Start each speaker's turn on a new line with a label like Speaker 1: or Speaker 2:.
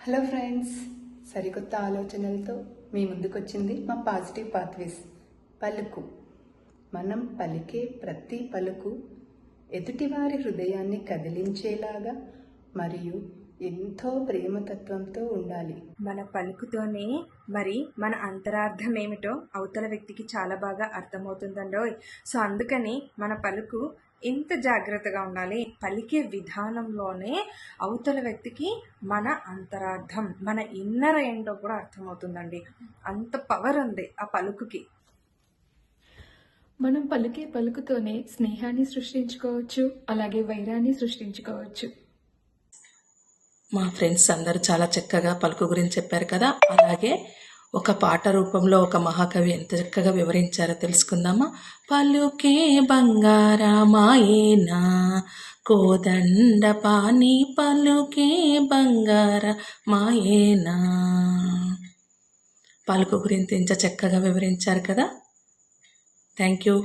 Speaker 1: Hello friends సరికొత్త ఆలోచనలతో మీ ముందుకొచ్చింది మా పాజిటివ్ పాత్వేస్ పలుకు. మనం పలికే ప్రతి పలుకు ఎదుటివారి హృదయాన్ని కదిలించేలాగా మరియు ఎంతో ప్రేమతత్వంతో ఉండాలి.
Speaker 2: మన పలుకుతోనే మరి మన అంతరార్థం ఏమిటో అవతల వ్యక్తికి చాలా బాగా అర్థమవుతుందండోయ్. సో అందుకని మన పలుకు ఇంత జాగ్రత్తగా ఉండాలి. పలికే విధానంలోనే అవతల వ్యక్తికి మన అంతరార్థం మన ఇన్నర్ ఏంటో కూడా అర్థమవుతుందండి. అంత పవర్ ఉంది ఆ పలుకుకి.
Speaker 3: మనం పలికే పలుకుతోనే స్నేహాన్ని సృష్టించుకోవచ్చు అలాగే వైరాన్ని సృష్టించుకోవచ్చు.
Speaker 4: మా ఫ్రెండ్స్ అందరూ చాలా చక్కగా పలుకు గురించి చెప్పారు కదా. అలాగే ఒక పాట రూపంలో ఒక మహాకవి ఎంత చక్కగా వివరించారో తెలుసుకుందామా? పలుకే బంగారమాయేనా? కోదండ పాని పలుకే బంగార మాయేనా పలుకు గురించి ఇంత చక్కగా వివరించారు కదా. Thank you.